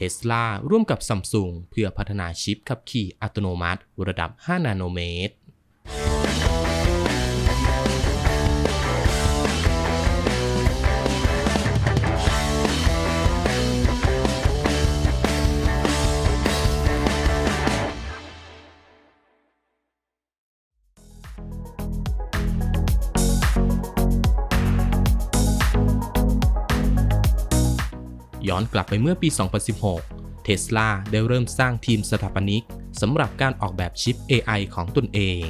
ทสลาร่วมกับซัมซุงเพื่อพัฒนาชิปขับขี่อัตโนมัติ ระดับ 5 นาโนเมตร ย้อนกลับไปเมื่อปี 2016 เทสลาได้เริ่มสร้างทีมสถาปนิกสำหรับการออกแบบชิป AI ของตนเอง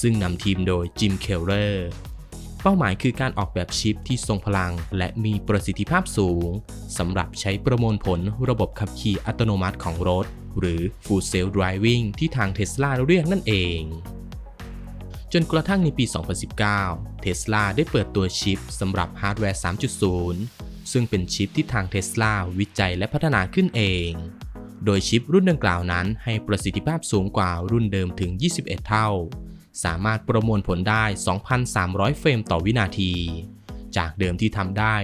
ซึ่งนำทีมโดยจิม เคลเลอร์ เป้าหมายคือการออกแบบชิปที่ทรงพลังและมีประสิทธิภาพสูงสำหรับใช้ประมวลผลระบบขับขี่อัตโนมัติของรถ หรือ Full Self Driving ที่ทางเทสลาเรียกนั่นเอง จนกระทั่งในปี 2019 เทสลาได้เปิดตัวชิปสำหรับฮาร์ดแวร์ 3.0 ซึ่งเป็นชิปที่ทางเทสลาวิจัยและพัฒนาขึ้นเอง โดยชิปรุ่นดังกล่าวนั้นให้ประสิทธิภาพสูงกว่ารุ่นเดิมถึง 21 เท่า สามารถประมวลผลได้ 2,300 เฟรมต่อวินาที จากเดิมที่ทำได้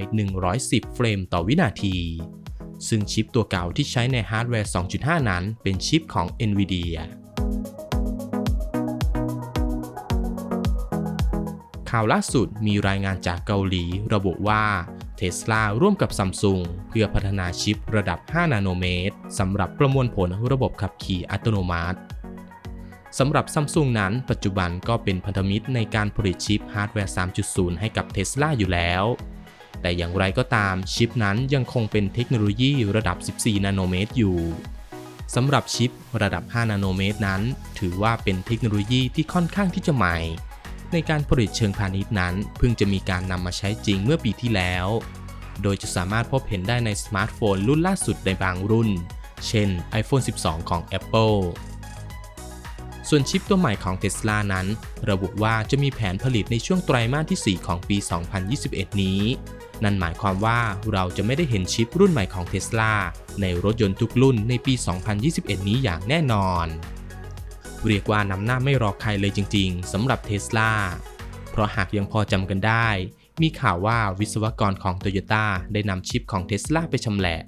110 เฟรมต่อวินาที ซึ่งชิปตัวเก่าที่ใช้ในฮาร์ดแวร์ 2.5 นั้นเป็นชิปของ NVIDIA ข่าวล่าสุดมีรายงานจากเกาหลีระบุว่า เทสลาร่วมกับซัมซุงเพื่อพัฒนาชิประดับ 5 นาโนเมตรสำหรับประมวลผลระบบขับขี่อัตโนมัติสำหรับซัมซุงนั้นปัจจุบันก็เป็นพันธมิตรในการผลิตชิปฮาร์ดแวร์ 3.0 ให้กับเทสลาอยู่แล้ว แต่อย่างไรก็ตามชิปนั้นยังคงเป็นเทคโนโลยีระดับ 14 นาโนเมตรอยู่สำหรับชิประดับ 5 นาโนเมตรนั้น ถือว่าเป็นเทคโนโลยีที่ค่อนข้างที่จะใหม่ ในการผลิตเชิงพาณิชย์นั้น เพิ่งจะมีการนำมาใช้จริงเมื่อปีที่แล้ว โดยจะสามารถพบเห็นได้ในสมาร์ทโฟนรุ่นล่าสุดในบางรุ่น เช่น iPhone 12 ของ Apple ส่วนชิปตัวใหม่ของ Tesla นั้น ระบุว่าจะมีแผนผลิตในช่วงไตรมาสที่ 4 ของปี 2021 นี้ นั่นหมายความว่าเราจะไม่ได้เห็นชิปรุ่นใหม่ของ Tesla ในรถยนต์ทุกรุ่นในปี 2021 นี้อย่างแน่นอน เรียกว่านำหน้าไม่รอใครเลยจริงๆสำหรับ Tesla เพราะหากยังพอจำกันได้ มีข่าวว่าวิศวกรของ Toyota ได้นำชิปของ Tesla ไปชำแหละ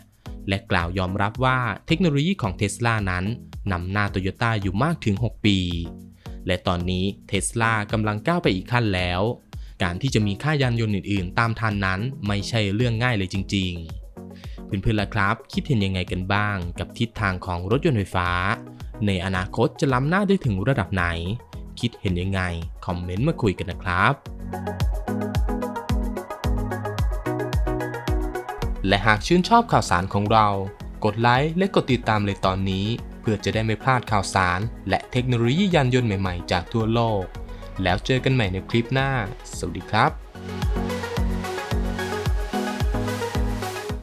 และกล่าวยอมรับว่าเทคโนโลยีของ Tesla นั้นนำหน้า Toyota อยู่มากถึง 6 ปี และตอนนี้ Tesla กำลังก้าวไปอีกขั้นแล้ว การที่จะมีค่ายานยนต์อื่นๆ ตามทันนั้นไม่ใช่เรื่องง่ายเลยจริง ๆ เพื่อนๆล่ะครับ คิดเห็นยังไงกันบ้างกับทิศทางของรถยนต์ไฟฟ้า ในอนาคตจะล้ำหน้าได้ถึงระดับไหน คิดเห็นยังไง คอมเมนต์มาคุยกันนะครับ และหากชื่นชอบข่าวสารของเรา กดไลค์และกดติดตามเลยตอนนี้ เพื่อจะได้ไม่พลาดข่าวสาร และเทคโนโลยียานยนต์ใหม่ๆ จากทั่วโลก แล้วเจอกันใหม่ในคลิปหน้า สวัสดีครับ